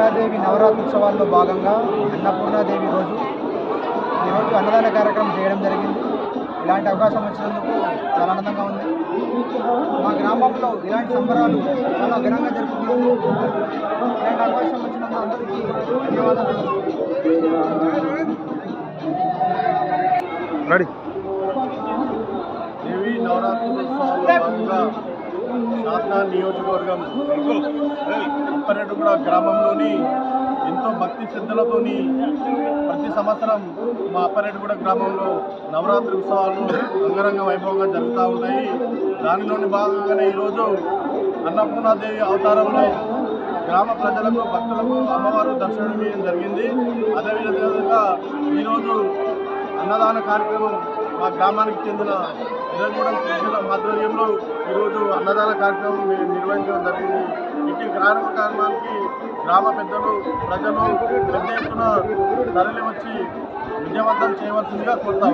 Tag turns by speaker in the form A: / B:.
A: అన్నపూర్ణ గ్రామంలో దుర్గాదేవి నవరాత్రి ఉత్సవాల్లో భాగంగా అన్నపూర్ణాదేవి రోజు ఈరోజు అన్నదాన కార్యక్రమం చేయడం జరిగింది. ఇలాంటి అవకాశం వచ్చినందుకు చాలా ఆనందంగా ఉంది. మా గ్రామంలో ఇలాంటి సంబరాలు చాలా ఘనంగా జరుపుకున్నాము. ఇలాంటి అవకాశం వచ్చినందుకు అందరికీ ధన్యవాదాలు.
B: రెడీ
C: దేవి నవరాత్రోత్సవాల్లో సాధనా నియోజకవర్గం ఉప్పరెడ్డిగూడ గ్రామంలోని ఎంతో భక్తి శ్రద్ధలతోని ప్రతి సంవత్సరం మా అప్పారెడ్డిగూడ గ్రామంలో నవరాత్రి ఉత్సవాలు అంగరంగ వైభవంగా జరుగుతూ ఉంటాయి. దానిలోని భాగంగానే ఈరోజు అన్నపూర్ణాదేవి అవతారంలో గ్రామ ప్రజలకు భక్తులకు అమ్మవారు దర్శనమియడం జరిగింది. అదేవిధంగా ఈరోజు అన్నదాన కార్యక్రమం మా గ్రామానికి చెందిన ఇరగూడెం కృషుల ఆధ్వర్యంలో ఈరోజు అన్నదాన కార్యక్రమం నిర్వహించడం జరిగింది. ఇటు గ్రామ కార్యక్రమానికి గ్రామ పెద్దలు ప్రజలు పెద్ద ఎత్తున తరలి వచ్చి విజయవంతం చేయవలసిందిగా కోరుతా